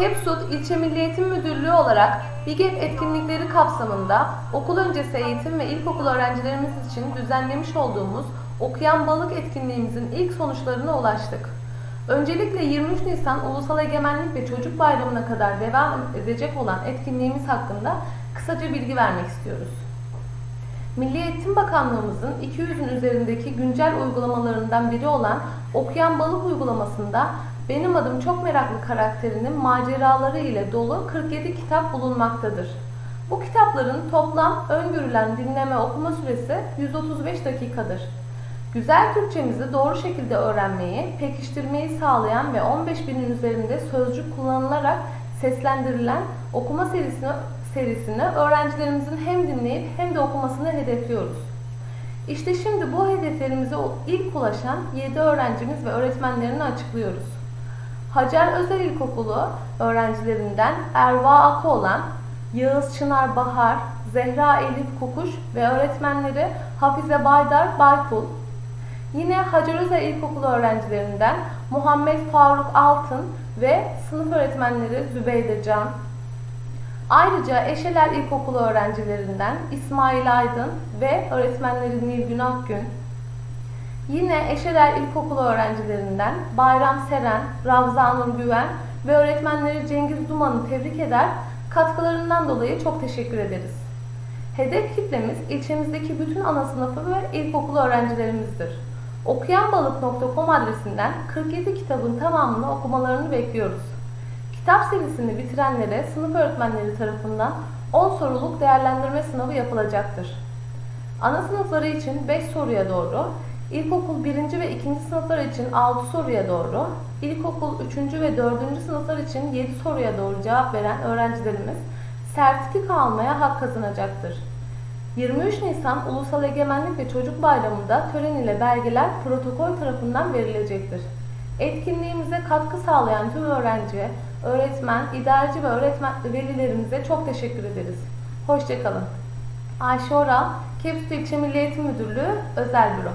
Süt İlçe Milli Eğitim Müdürlüğü olarak BİGEP etkinlikleri kapsamında okul öncesi eğitim ve ilkokul öğrencilerimiz için düzenlemiş olduğumuz Okuyan Balık etkinliğimizin ilk sonuçlarına ulaştık. Öncelikle 23 Nisan Ulusal Egemenlik ve Çocuk Bayramı'na kadar devam edecek olan etkinliğimiz hakkında kısaca bilgi vermek istiyoruz. Milli Eğitim Bakanlığımızın 200'ün üzerindeki güncel uygulamalarından biri olan Okuyan Balık uygulamasında Benim Adım Çok Meraklı karakterinin maceraları ile dolu 47 kitap bulunmaktadır. Bu kitapların toplam öngörülen dinleme okuma süresi 135 dakikadır. Güzel Türkçemizi doğru şekilde öğrenmeyi, pekiştirmeyi sağlayan ve 15 binin üzerinde sözcük kullanılarak seslendirilen okuma serisini, serisini öğrencilerimizin hem dinleyip hem de okumasını hedefliyoruz. İşte şimdi bu hedeflerimize ilk ulaşan 7 öğrencimiz ve öğretmenlerini açıklıyoruz. Hacer Özel İlkokulu öğrencilerinden Erva Akoğlan, Yağız Çınar Bahar, Zehra Elif Kukuş ve öğretmenleri Hafize Baydar Baypul, Yine Hacer Özel İlkokulu öğrencilerinden Muhammed Faruk Altın ve sınıf öğretmenleri Zübeyde Can. Ayrıca Eşeler İlkokulu öğrencilerinden İsmail Aydın ve öğretmenleri Nilgün Akgün. Yine Eşeler İlkokulu öğrencilerinden Bayram Seren, Ravza Nur Güven ve öğretmenleri Cengiz Duman'ı tebrik eder, katkılarından dolayı çok teşekkür ederiz. Hedef kitlemiz ilçemizdeki bütün ana sınıfı ve ilkokul öğrencilerimizdir. Okuyanbalık.com adresinden 47 kitabın tamamını okumalarını bekliyoruz. Kitap serisini bitirenlere sınıf öğretmenleri tarafından 10 soruluk değerlendirme sınavı yapılacaktır. Ana sınıfları için 5 soruya doğru, ilkokul 1. ve 2. sınıflar için 6 soruya doğru, ilkokul 3. ve 4. sınıflar için 7 soruya doğru cevap veren öğrencilerimiz sertifika almaya hak kazanacaktır. 23 Nisan Ulusal Egemenlik ve Çocuk Bayramı'nda tören ile belgeler protokol tarafından verilecektir. Etkinliğimize katkı sağlayan tüm öğrenci, öğretmen, idareci ve öğretmen velilerimize çok teşekkür ederiz. Hoşçakalın. Ayşe Oral, Kepsut İlçe Milli Eğitim Müdürlüğü Özel Büro